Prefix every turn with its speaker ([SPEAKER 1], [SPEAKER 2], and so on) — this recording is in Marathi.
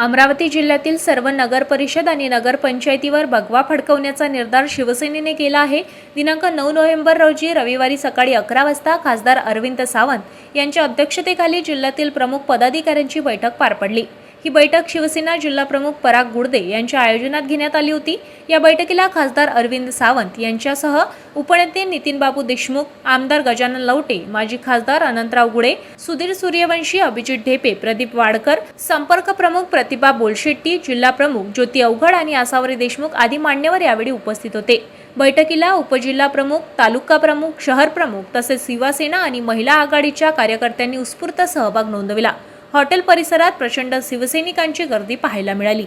[SPEAKER 1] अमरावती जिल्ह्यातील सर्व नगर परिषद आणि नगरपंचायतीवर भगवा फडकवण्याचा निर्धार शिवसेनेने केला आहे. दिनांक नऊ नोव्हेंबर रोजी रविवारी सकाळी अकरा वाजता खासदार अरविंद सावंत यांच्या अध्यक्षतेखाली जिल्ह्यातील प्रमुख पदाधिकाऱ्यांची बैठक पार पडली. ही बैठक शिवसेना जिल्हाप्रमुख पराग गुडदे यांच्या आयोजनात घेण्यात आली होती. या बैठकीला खासदार अरविंद सावंत यांच्यासह उपनेते नितीनबाबू देशमुख आमदार गजानन लवटे माजी खासदार अनंतराव गुडे सुधीर सूर्यवंशी अभिजित ढेपे प्रदीप वाडकर संपर्क प्रमुख प्रतिभा बोलशेट्टी जिल्हाप्रमुख ज्योती अवघड आणि आसावरी देशमुख आदी मान्यवर यावेळी उपस्थित होते. बैठकीला उपजिल्हा प्रमुख तालुका प्रमुख शहर प्रमुख तसेच शिवसेना आणि महिला आघाडीच्या कार्यकर्त्यांनी उत्स्फूर्त सहभाग नोंदविला. हॉटेल परिसरात प्रचंड शिवसैनिकांची गर्दी पाहायला मिळाली.